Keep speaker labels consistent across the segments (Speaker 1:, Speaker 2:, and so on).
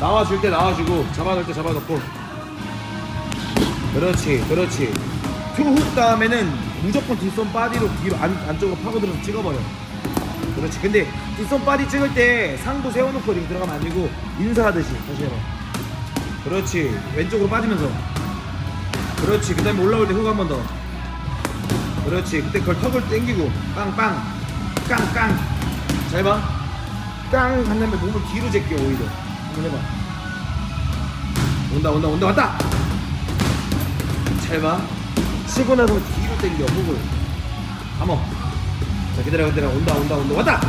Speaker 1: 나와줄 때 나와주고 잡아놓을 때 잡아놓고. 그렇지 그렇지. 투훅 다음에는 무조건 뒷손 바디로 뒤로 안, 안쪽으로 파고들어서 찍어버려. 그렇지. 근데 뒷손 바디 찍을 때 상도 세워놓고 이렇게 들어가면 안 되고 인사하듯이 다시 해봐. 그렇지. 왼쪽으로 빠지면서. 그렇지. 그 다음에 올라올 때 훅 한 번 더. 그렇지. 그때 그걸 턱을 당기고 빵빵. 깡깡. 잘봐. 깡 한 다음에 몸을 뒤로 제껴 오히려 해봐 온다 온다 온다 왔다! 잘봐. 치고 나서 뒤로 당겨 훅을. 감어. 자 기다려 기다려. 온다 온다 온다. 왔다!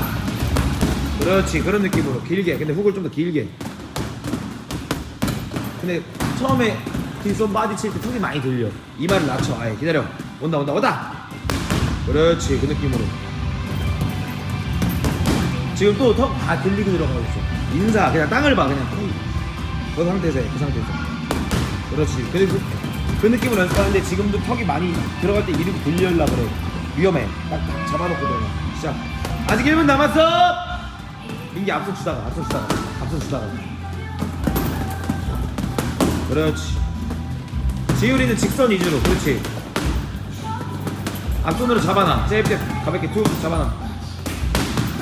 Speaker 1: 그렇지 그런 느낌으로. 길게. 근데 훅을 좀 더 길게. 근데 처음에 뒷손 바디 칠때 턱이 많이 들려. 이마를 낮춰. 아예 기다려. 온다 온다 온다! 그렇지 그 느낌으로 지금 또 턱 다 들리고 들어가고 있어. 인사 그냥 땅을 봐 그냥 턱이 그 상태에서 해, 그 상태에서. 그렇지. 그리고 그 느낌으로 연습하는데 지금도 턱이 많이 들어갈 때 이렇게 들려라 그래. 위험해. 딱 잡아놓고 들어가. 시작. 아직 1분 남았어! 민기 앞서 주다가 앞서 주다가 앞서 주다가. 그렇지. 지율이는 직선 위주로 그렇지. 앞손으로 잡아놔. 세이프 가볍게 툭 잡아놔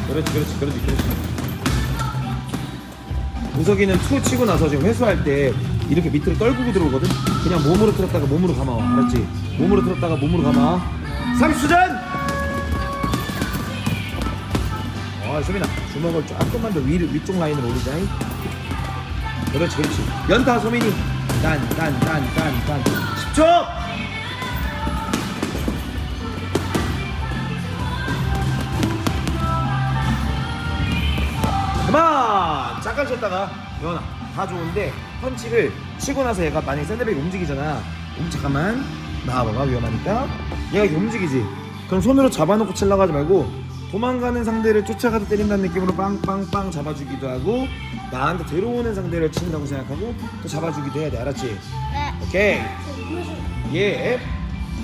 Speaker 1: 그렇지 그렇지 그렇지 그렇지. 우석이는 투 치고 나서 지금 회수할 때 이렇게 밑으로 떨구고 들어오거든? 그냥 몸으로 틀었다가 몸으로 감아. 알았지? 몸으로 틀었다가 몸으로 감아. 30초 전! 어, 소민아 주먹을 조금만 더 위로 위쪽 라인으로 올리자 그렇지 그렇지. 연타 소민이. 딴 딴 딴 딴딴. 10초 그만 잠깐 쉬었다가 연아 다 좋은데 펀치를 치고 나서 얘가 만약에 샌드백이 움직이잖아. 음 잠깐만. 나와봐봐 위험하니까. 얘가 이렇게 움직이지. 그럼 손으로 잡아놓고 칠라고 하지 말고 도망가는 상대를 쫓아가서 때린다는 느낌으로 빵빵빵 잡아주기도 하고 나한테 들어오는 상대를 친다고 생각하고 또 잡아주기도 해야 돼. 알았지?
Speaker 2: 네.
Speaker 1: 오케이. 예.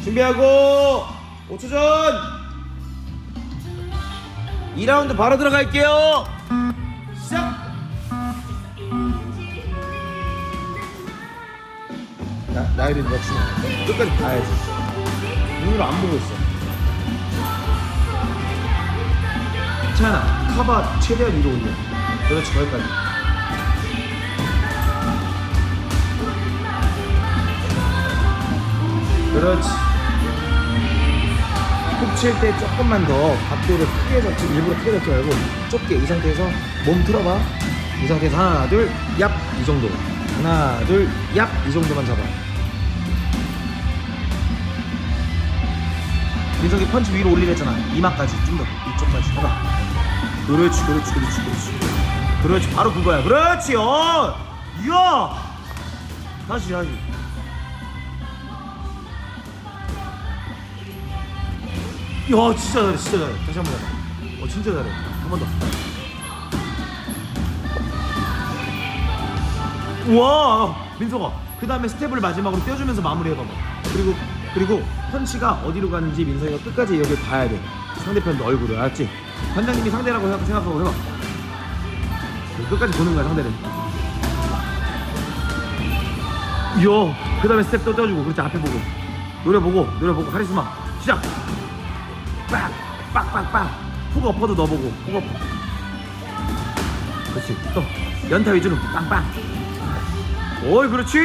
Speaker 1: 준비하고 5초 전! 2라운드 바로 들어갈게요 나, 누가 치면 끝까지 봐야지. 눈으로 안 보고 있어. 차연아 카바 최대한 위로 올려. 그렇지 거기까지. 그렇지. 훅칠 때 조금만 더 각도를 크게 잡지 일부러 크게 잡지 말고 좁게 이 상태에서 몸 틀어봐. 이 상태에서 하나 둘얍이 정도 하나 둘얍이 정도만 잡아. 민석이 펀치 위로 올리랬잖아. 이마까지. 좀 더 이쪽까지 해봐. 그렇지 그렇지 그렇지 그렇지. 그렇지. 바로 그거야. 그렇지 어! 이야 다시 다시. 야 진짜 잘해 진짜 잘해. 다시 한번 잘해 어 진짜 잘해. 한 번 더 우와. 민석아 그 다음에 스텝을 마지막으로 떼어주면서 마무리 해봐봐. 그리고 그리고 펀치가 어디로 가는지 민석이가 끝까지 여기를 봐야 돼. 상대편도 얼굴을 알았지? 관장님이 상대라고 생각- 생각하고 해봐. 끝까지 보는 거야 상대를. 이야 그 다음에 스텝 또 떼어주고 그렇지 앞에 보고. 노려보고 노려보고 카리스마. 시작! 빡! 빡빡빡! 훅 엎어도 넣어보고 훅 엎어. 그렇지 또. 연타 위주로. 빵빵 오이 그렇지.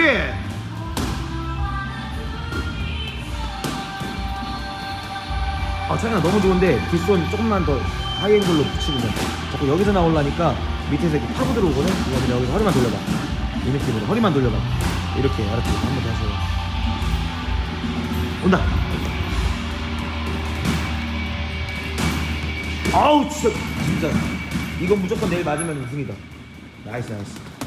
Speaker 1: 아 차이가 너무 좋은데 뒷손 조금만 더 하이앵글로 붙이면 자꾸 여기서 나오려니까 밑에서 이렇게 파고 들어오거든? 그러면 여기서 허리만 돌려봐. 이 느낌으로 허리만 돌려봐. 이렇게 알았지 한번 다시 해봐. 온다. 아우 진짜. 진짜. 이건 무조건 내일 맞으면 우승이다. 나이스 나이스